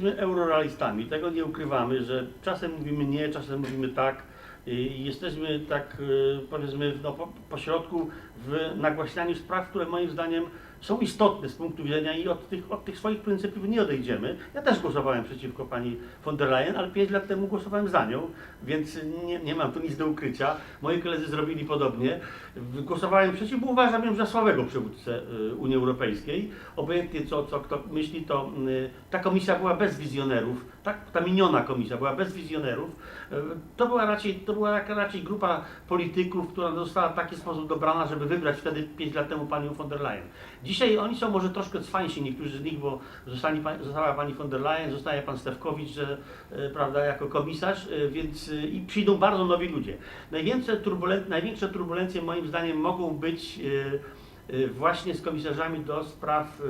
Jesteśmy eurorealistami, tego nie ukrywamy, że czasem mówimy nie, czasem mówimy tak. I jesteśmy tak, y, powiedzmy, no, po, po środku w nagłaśnianiu spraw, które moim zdaniem są istotne z punktu widzenia i od tych, od tych swoich pryncypiów nie odejdziemy. Ja też głosowałem przeciwko pani von der Leyen, ale 5 lat temu głosowałem za nią, więc nie, nie mam tu nic do ukrycia. Moi koledzy zrobili podobnie. Głosowałem przeciw, bo uważam ją za słabego przywódcę y, Unii Europejskiej. Obojętnie co, co kto myśli, to y, ta komisja była bez wizjonerów, tak, ta miniona komisja była bez wizjonerów. Y, To była raczej, to była raczej grupa polityków, która została w taki sposób dobrana, żeby wybrać wtedy 5 lat temu panią von der Leyen. Dzisiaj oni są może troszkę cwańsi, niektórzy z nich, bo zostali, została pani von der Leyen, zostaje pan Stefkowicz, że, e, prawda, jako komisarz, e, więc e, i przyjdą bardzo nowi ludzie. Największe, turbulen, największe turbulencje moim zdaniem mogą być właśnie z komisarzami do spraw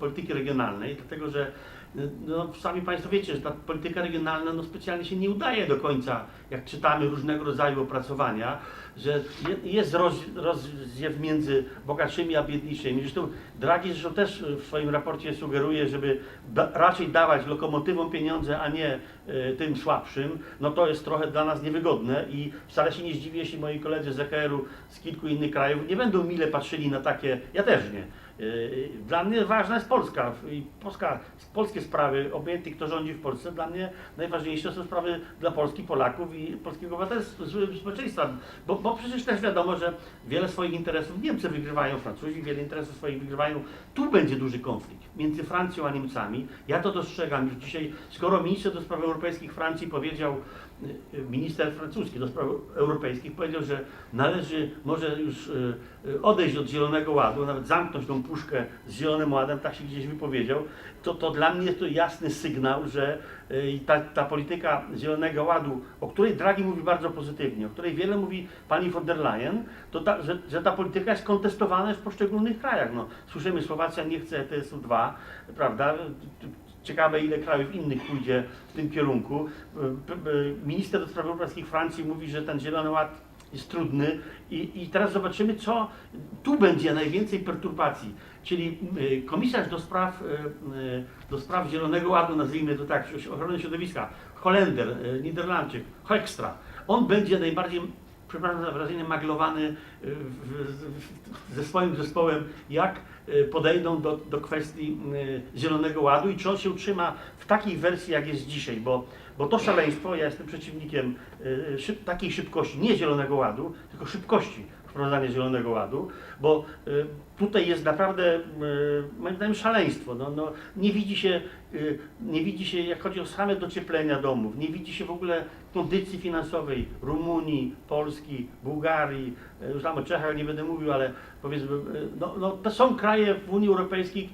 polityki regionalnej, dlatego że e, no, sami Państwo wiecie, że ta polityka regionalna no, specjalnie się nie udaje do końca, jak czytamy różnego rodzaju opracowania, że je- jest roz, rozdziew między bogatszymi a biedniejszymi. Zresztą Draghi zresztą też w swoim raporcie sugeruje, żeby da, raczej dawać lokomotywom pieniądze, a nie e, tym słabszym. No to jest trochę dla nas niewygodne i wcale się nie zdziwię, jeśli moi koledzy z EKR-u z kilku innych krajów nie będą mile patrzyli na takie, ja też nie. Yy, Dla mnie ważna jest Polska i Polska, polskie sprawy, obojętnie kto rządzi w Polsce, dla mnie najważniejsze są sprawy dla Polski, Polaków i polskiego obywatelstwa, społeczeństwa, bo, bo przecież też wiadomo, że wiele swoich interesów Niemcy wygrywają, Francuzi wiele interesów swoich wygrywają. Tu będzie duży konflikt między Francją a Niemcami. Ja to dostrzegam już dzisiaj, skoro minister do spraw europejskich Francji powiedział, y, y, minister francuski do spraw europejskich powiedział, że należy może już y, y, odejść od Zielonego Ładu, nawet zamknąć tą puszkę z Zielonym Ładem, tak się gdzieś wypowiedział, to, to dla mnie jest to jasny sygnał, że y, ta, ta polityka Zielonego Ładu, o której Draghi mówi bardzo pozytywnie, o której wiele mówi pani von der Leyen, to ta, że, że ta polityka jest kontestowana w poszczególnych krajach. No, słyszymy, Słowacja nie chce ETS-u 2, prawda? Ciekawe, ile krajów innych pójdzie w tym kierunku. P- p- Minister do spraw europejskich Francji mówi, że ten Zielony Ład jest trudny i, i teraz zobaczymy, co tu będzie najwięcej perturbacji. Czyli y, komisarz do spraw, y, y, do spraw Zielonego Ładu, nazwijmy to tak, ochrony środowiska, Holender, Niderlandczyk, Hoekstra, on będzie najbardziej przepraszam za wrażenie, maglowany w, w, ze swoim zespołem, jak podejdą do, do kwestii Zielonego Ładu i czy on się utrzyma w takiej wersji, jak jest dzisiaj, bo, bo to szaleństwo, ja jestem przeciwnikiem y, szyb, takiej szybkości, nie Zielonego Ładu, tylko szybkości wprowadzania Zielonego Ładu, bo y, tutaj jest naprawdę, y, moim zdaniem, szaleństwo. No, no, nie, widzi się, y, nie widzi się, jak chodzi o same docieplenia domów, nie widzi się w ogóle kondycji finansowej Rumunii, Polski, Bułgarii, y, już tam o Czechach nie będę mówił, ale powiedzmy, y, no, no, to są kraje w Unii Europejskiej,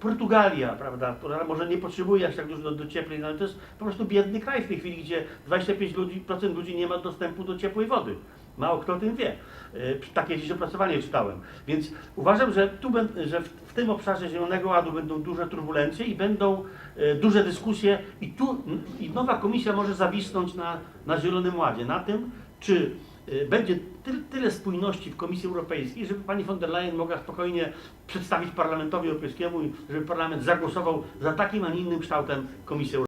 Portugalia, prawda, która może nie potrzebuje aż tak dużo do, do cieplej, ale to jest po prostu biedny kraj w tej chwili, gdzie 25% ludzi, procent ludzi nie ma dostępu do ciepłej wody. Mało kto o tym wie. Y, Takie gdzieś opracowanie czytałem. Więc uważam, że, tu, że w, w tym obszarze Zielonego Ładu będą duże turbulencje i będą y, duże dyskusje i tu i nowa komisja może zawisnąć na, na Zielonym Ładzie, na tym, czy będzie ty, tyle spójności w Komisji Europejskiej, żeby pani von der Leyen mogła spokojnie przedstawić Parlamentowi Europejskiemu, żeby Parlament zagłosował za takim, a nie innym kształtem Komisji Europejskiej.